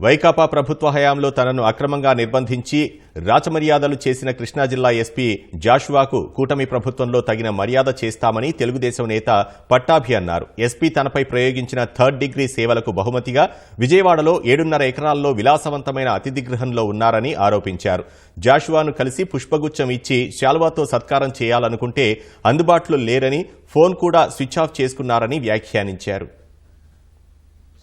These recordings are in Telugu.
వైకాపా ప్రభుత్వ హయాంలో తనను అక్రమంగా నిర్బంధించి రాచమర్యాదలు చేసిన కృష్ణా జిల్లా ఎస్పీ జాషువాకు కూటమి ప్రభుత్వంలో తగిన మర్యాద చేస్తామని తెలుగుదేశం నేత పట్టాభి అన్నారు. ఎస్పీ తనపై ప్రయోగించిన థర్డ్ డిగ్రీ సేవలకు బహుమతిగా విజయవాడలో ఏడున్నర ఎకరాల్లో విలాసవంతమైన అతిథి గృహంలో ఉన్నారని ఆరోపించారు. జాషువాను కలిసి పుష్పగుచ్చం ఇచ్చి శాల్వాతో సత్కారం చేయాలనుకుంటే అందుబాటులో లేరని ఫోన్ కూడా స్విచ్ ఆఫ్ చేసుకున్నారని వ్యాఖ్యానించారు.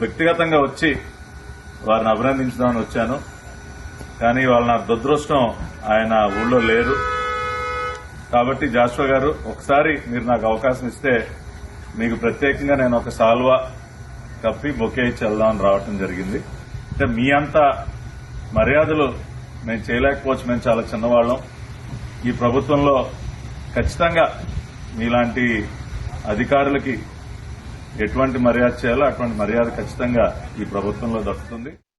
వ్యక్తిగతంగా వచ్చి వారిని అభినందించదామని వచ్చాను. కానీ వాళ్ళ నా దురదృష్టం ఆయన ఊళ్ళో లేరు. కాబట్టి జాషువా గారు ఒకసారి మీరు నాకు అవకాశం ఇస్తే మీకు ప్రత్యేకంగా నేను ఒక సాల్వా కప్పి బొకే ఇచ్చి వెళ్దామని రావటం జరిగింది. అంటే మీ అంత మర్యాదలు మేము చేయలేకపోవచ్చు. మేము చాలా చిన్నవాళ్ళం. ఈ ప్రభుత్వంలో ఖచ్చితంగా మీలాంటి అధికారులకి ఎటువంటి మర్యాద చేయాలో అటువంటి మర్యాద ఖచ్చితంగా ఈ ప్రభుత్వంలో దక్కుతుంది.